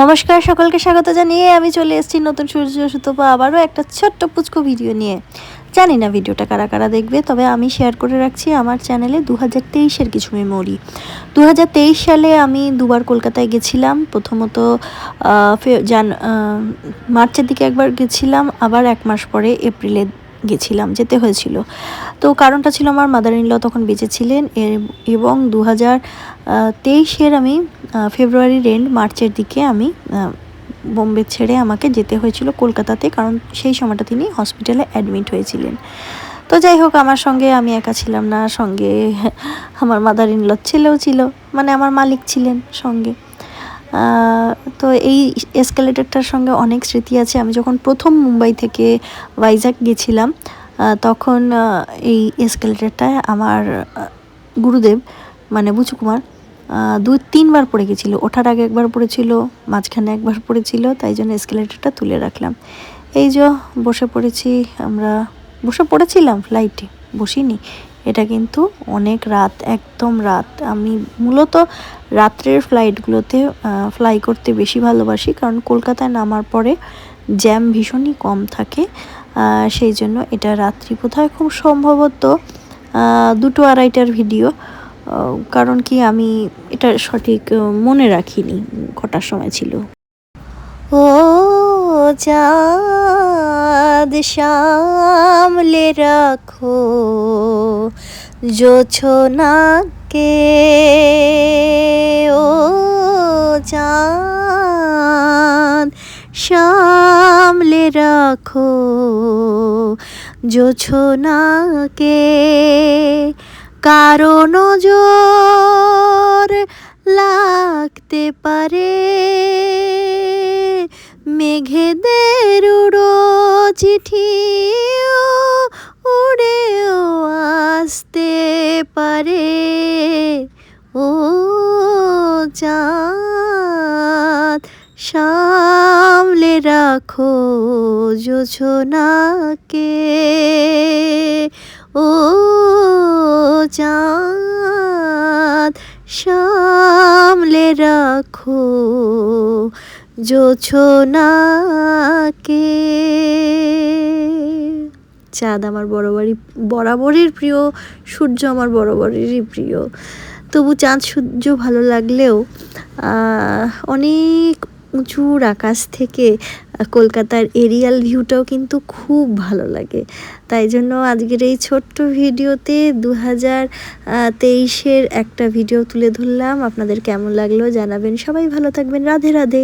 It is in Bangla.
নমস্কার, সকলকে স্বাগত জানিয়ে আমি চলে এসেছি নতুন সূর্য সুতপা আবারও একটা ছোট্ট পুচকো ভিডিও নিয়ে। জানি না ভিডিওটা কারা কারা দেখবে, তবে আমি শেয়ার করে রাখছি আমার চ্যানেলে দু হাজার তেইশের কিছু মেমোরি দু হাজার তেইশ সালে আমি দুবার কলকাতায় গেছিলাম, প্রথমত জান মার্চের দিকে একবার গেছিলাম, আবার এক মাস পরে এপ্রিলে গেছিলাম, যেতে হয়েছিল। তো কারণটা ছিল আমার মাদার ইন ল তখন বেঁচে ছিলেন এবং দু হাজার তেইশের আমি ফেব্রুয়ারির এন্ড মার্চের দিকে আমি বোম্বে ছেড়ে আমাকে যেতে হয়েছিল কলকাতাতে, কারণ সেই সময়টা তিনি হসপিটালে অ্যাডমিট হয়েছিলেন। তো যাই হোক, আমার সঙ্গে আমি একা ছিলাম না, সঙ্গে আমার মাদার ইন ছেলেও ছিল মানে আমার মালিক ছিলেন সঙ্গে। তো এই এসকালেটারটার সঙ্গে অনেক স্মৃতি আছে। আমি যখন প্রথম মুম্বাই থেকে ভাইজাগ গেছিলাম তখন এই এসকালেটারটায় আমার গুরুদেব মানে বুচু কুমার আহ, দু তিনবার পড়ে গেছিল। ওঠার আগে একবার পড়েছিল মাঝখানে একবার পড়েছিল তাই জন্য এসকেলেটারটা তুলে রাখলাম। এই যে বসে পড়েছি আমরা বসে পড়েছিলাম ফ্লাইটে বসিনি। এটা কিন্তু অনেক রাত একদম রাত। আমি মূলত রাত্রের ফ্লাইটগুলোতে ফ্লাই করতে বেশি ভালোবাসি কারণ কলকাতায় নামার পরে জ্যাম ভীষণই কম থাকে। সেই জন্য এটা রাত্রি বোধহয় খুব সম্ভবত দুটো আড়াইটার ভিডিও কারণ কি আমি এটা সঠিক মনে রাখিনি কটার সময় ছিল। ও চাঁদ সামলে রাখো, জোছনাকে। ও চাঁদ সামলে রাখো, জোছনাকে। কারণ জোর লাগতে পারে। মেঘেদের উড়ো চিঠিও, উড়েও আসতে পারে। ও চাঁদ, সামলে রাখো জোছনাকে ও চাঁদ সামলে রাখো জোছনাকে চাঁদ আমার বরাবরই, বরাবরের প্রিয়, সূর্য আমার বরাবরেরই প্রিয়। তবু চাঁদ, সূর্য ভালো লাগলেও অনেক উঁচুর আকাশ থেকে কলকাতার এরিয়াল ভিউটাও কিন্তু খুব ভালো লাগে। তাই জন্য আজকের এই ছোট্ট ভিডিওতে দু হাজার তেইশের একটা ভিডিও তুলে ধরলাম। আপনাদের কেমন লাগল জানাবেন। সবাই ভালো থাকবেন। রাধে রাধে।